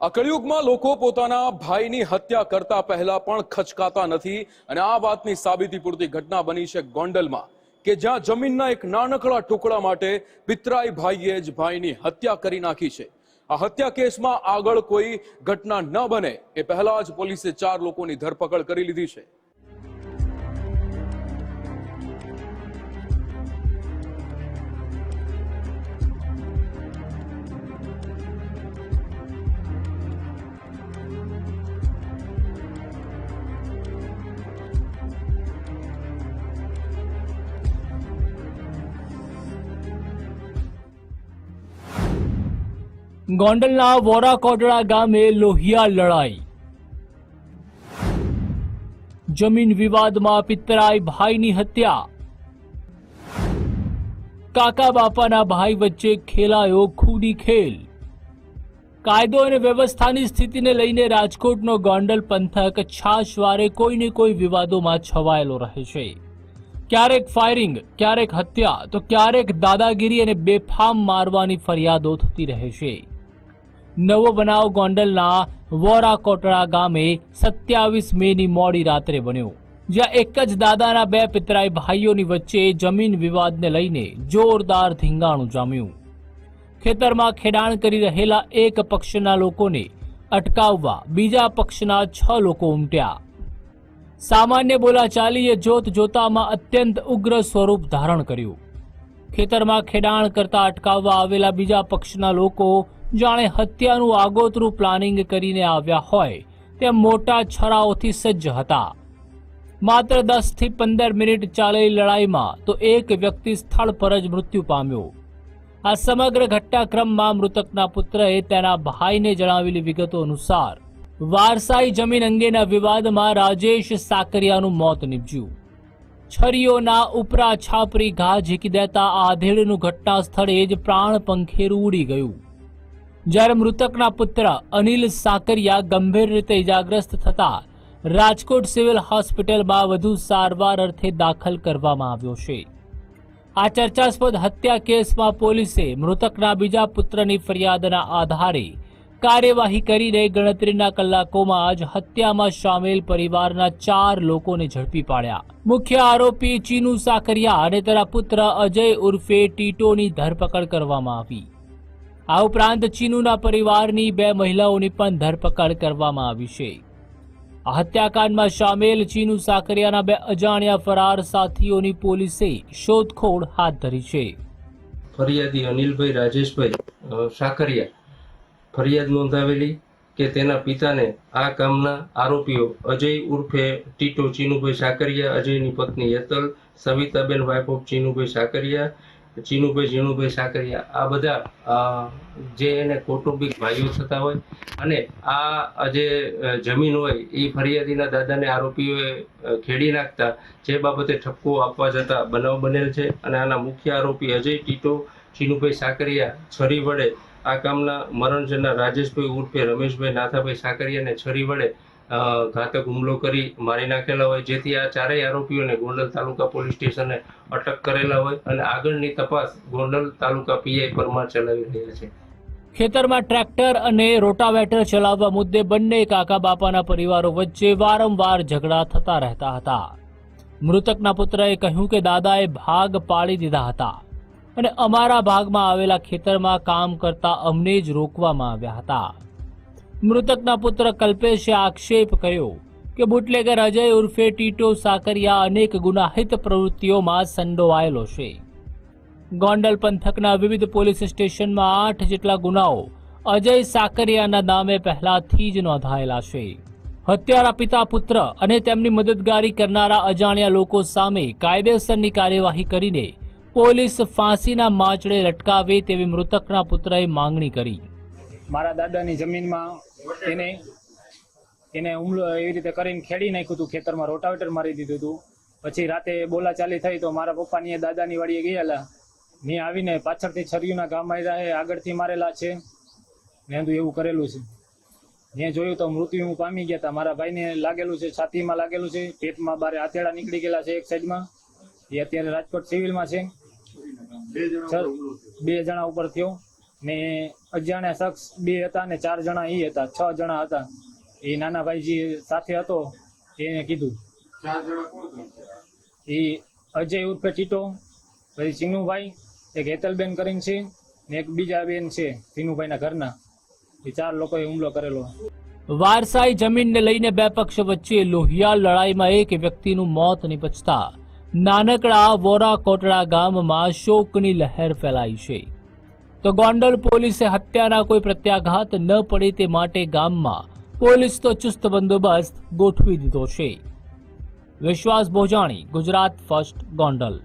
આ કળિયુગમાં લોકો પોતાના ભાઈની હત્યા કરતા પહેલા પણ ખચકાતા નથી અને આ વાતની સાબિતી પૂરતી ઘટના બની છે ગોંડલમાં, કે જ્યાં જમીનના એક નાનકડા ટુકડા માટે પિતરાઈ ભાઈએ જ ભાઈની હત્યા કરી નાખી છે. આ હત્યા કેસમાં આગળ કોઈ ઘટના ન બને એ પહેલા જ પોલીસે ચાર લોકોની ધરપકડ કરી લીધી છે. ગોંડલના વોરાકોટડા ગામે લોહિયા લડાઈ. જમીન વિવાદમાં પિતરાઈ ભાઈની હત્યા. કાકા બાપાના ભાઈ વચ્ચે ખેલાયો ખૂની ખેલ. કાયદો અને વ્યવસ્થાની સ્થિતિને લઈને રાજકોટનો ગોંડલ પંથક છાશવારે કોઈને કોઈ વિવાદોમાં છવાયેલો રહે છે. ક્યારેક ફાયરિંગ, ક્યારેક હત્યા, તો ક્યારેક દાદાગીરી અને બેફામ મારવાની ફરિયાદો થતી રહે છે. નવો બનાવ ગોંડલના વોરા કોટડા ગામે સત્યાવીસ મેની મોડી રાત્રે બન્યો. જ્યાં એક જ દાદાના બે પિતરાઈ ભાઈઓની વચ્ચે જમીન વિવાદને લઈને જોરદાર ધીંગાણું જામ્યું. ખેતરમાં ખેડાણ કરી રહેલા એક પક્ષના લોકોને અટકાવવા બીજા પક્ષના છ લોકો ઉમટ્યા. સામાન્ય બોલાચાલીએ જોત જોતામાં અત્યંત ઉગ્ર સ્વરૂપ ધારણ કર્યું. ખેતરમાં ખેડાણ કરતા અટકાવવા આવેલા બીજા પક્ષના લોકો જાણે હત્યાનું આગોતરું પ્લાનિંગ કરીને આવ્યા હોય તેમ મોટા છરાઓથી સજ્જ હતા. માત્ર દસથી પંદર મિનિટ ચાલેલી લડાઈમાં તો એક વ્યક્તિ સ્થળ પર જ મૃત્યુ પામ્યો. આ સમગ્ર ઘટનાક્રમમાં મૃતકના પુત્રએ તેના ભાઈને જણાવેલી વિગતો અનુસાર વારસાઈ જમીન અંગેના વિવાદમાં રાજેશ સાકરિયાનું મોત નીપજ્યું. છરીઓના ઉપરા છાપરી ઘા ઝીકી દેતા આધેડનું ઘટના સ્થળે જ પ્રાણ પંખેરું ઉડી ગયું. જ્યારે મૃતકના પુત્ર અનિલ સાકરિયા ગંભીર રીતે ઇજાગ્રસ્ત થતા રાજકોટ સિવિલ હોસ્પિટલમાં વધુ સારવાર અર્થે દાખલ કરવામાં આવ્યો છે. આ ચર્ચાસ્પદ હત્યા કેસમાં પોલીસે મૃતકના બીજા પુત્રની ફરિયાદના આધારે કાર્યવાહી કરીને ગણતરીના કલાકોમાં જ હત્યામાં સામેલ પરિવારના ચાર લોકોને ઝડપી પાડ્યા. મુખ્ય આરોપી ચીનુ સાકરિયા અને તેના પુત્ર અજય ઉર્ફે ટીટોની ધરપકડ કરવામાં આવી. આ ઉપરાંત ચીનુના પરિવારની બે મહિલાઓની પણ ધરપકડ કરવામાં આવી છે. આ હત્યાકાંડમાં સામેલ ચીનુ સાકરિયાના બે અજાણ્યા ફરાર સાથીઓની પોલીસે શોધખોળ હાથ ધરી છે. ફરિયાદી અનિલભાઈ રાજેશભાઈ સાકરિયા ફરિયાદ નોંધાવેલી કે તેના પિતાને આ કામના આરોપીઓ અજય ઉર્ફે ટીટો ચીનુભાઈ સાકરિયા, અજયની પત્ની હેતલ સવિતાબેન વાઇફ ચીનુભાઈ સાકરિયા, ચીનુભાઈ ઝીણુભાઈ સાકરિયા. આ બધા જે એને કૌટુંબિક ભાઈઓ થતા હોય અને આ જે જમીન હોય એ ફરિયાદીના દાદાને આરોપીઓએ ખેડી નાખતા જે બાબતે ઠપકો આપવા જતા બનાવ બનેલ છે અને આના મુખ્ય આરોપી અજય, ટીટો, ચીનુભાઈ સાકરિયા છરી વડે આ કામના મરણજનના રાજેશભાઈ ઉર્ફે રમેશભાઈ નાથાભાઈ સાકરિયાને છરી વડે ઘાતક હુમલો કરી મારી નાખેલા હોય, જેથી આ ચારેય આરોપીઓને ગોંડલ તાલુકા પોલીસ સ્ટેશને અટક કરેલા હોય અને આગળની તપાસ ગોંડલ તાલુકા પીઆઈ પરમાર ચલાવી રહ્યા છે. ખેતરમાં ટ્રેક્ટર અને રોટાવેટર ચલાવવા મુદ્દે બંને કાકા બાપાના પરિવારો વચ્ચે વારંવાર ઝઘડા થતા રહેતા હતા. મૃતકના પુત્રએ કહ્યું કે દાદાએ ભાગ પાડી દીધા હતા. અને અમારા ભાગમાં આવેલા ખેતરમાં કામ કરતા અમને જ રોકવામાં આવ્યા હતા. મૃતકના પુત્ર કલ્પેશે આક્ષેપ કર્યો કે બુટલેગર અજય ઉર્ફે ટીટો સાકરિયા અનેક ગુનાહિત પ્રવૃત્તિઓમાં સંડોવાયેલો છે. ગોંડલ પંથકના વિવિધ પોલીસ સ્ટેશનમાં આઠ જેટલા ગુનાઓ અજય સાકરિયાના નામે પહેલાથી જ નોંધાયેલા છે. હત્યારા પિતા પુત્ર અને તેમની મદદગારી કરનારા અજાણ્યા લોકો સામે કાયદેસરની કાર્યવાહી કરીને પોલીસ ફાંસીના માચડે લટકાવે તેવી મૃતકના પુત્રએ માંગણી કરી. મારા દાદાની જમીનમાં એને એને હુમલો એવી રીતે કરીને ખેડી નાખ્યું હતું, ખેતરમાં રોટાવેટર મારી દીધું હતું. પછી રાતે બોલાચાલી થઈ તો મારા પપ્પાની દાદાની વાડીએ ગયેલા. મેં આવીને પાછળથી છરિયુના ગામ માર્યા છે આગળથી મારેલા છે. ને બધું એવું કરેલું છે. મેં જોયું તો મૃત્યુ પામી ગયા હતા. મારા ભાઈને લાગેલું છે, છાતીમાં લાગેલું છે, પેટમાં બારે આતેડા નીકળી ગયેલા છે એક સાઈડમાં. એ અત્યારે રાજકોટ સિવિલમાં છ- બે જણા ઉપર થયો. ને અજાણ્યા શખ્સ બે હતા ને ચાર જણા એ હતા. છ જણા હતા. એ નાના ભાઈજી સાથે હતો. એને કીધું. એ અજય ઉર્ફે ચીટો પછી ચીનુભાઈ એક હેતલબેન કરીને છે ને એક બીજા બેન છે ચીનુભાઈના ઘરના. એ ચાર લોકોએ હુમલો કરેલો. વારસાઈ જમીનને લઈને બે પક્ષ વચ્ચે લોહિયાળ લડાઈમાં એક વ્યક્તિનું મોત નિપજતા નાનકડા વોરા કોટડા ગામમાં શોકની લહેર ફેલાઈ છે. તો ગોંડલ પોલીસે હત્યાના કોઈ પ્રત્યાઘાત ન પડે તે માટે ગામમાં પોલીસ તો ચુસ્ત બંદોબસ્ત ગોઠવી દીધો છે. વિશ્વાસ ભોજાણી, ગુજરાત ફર્સ્ટ ગોંડલ.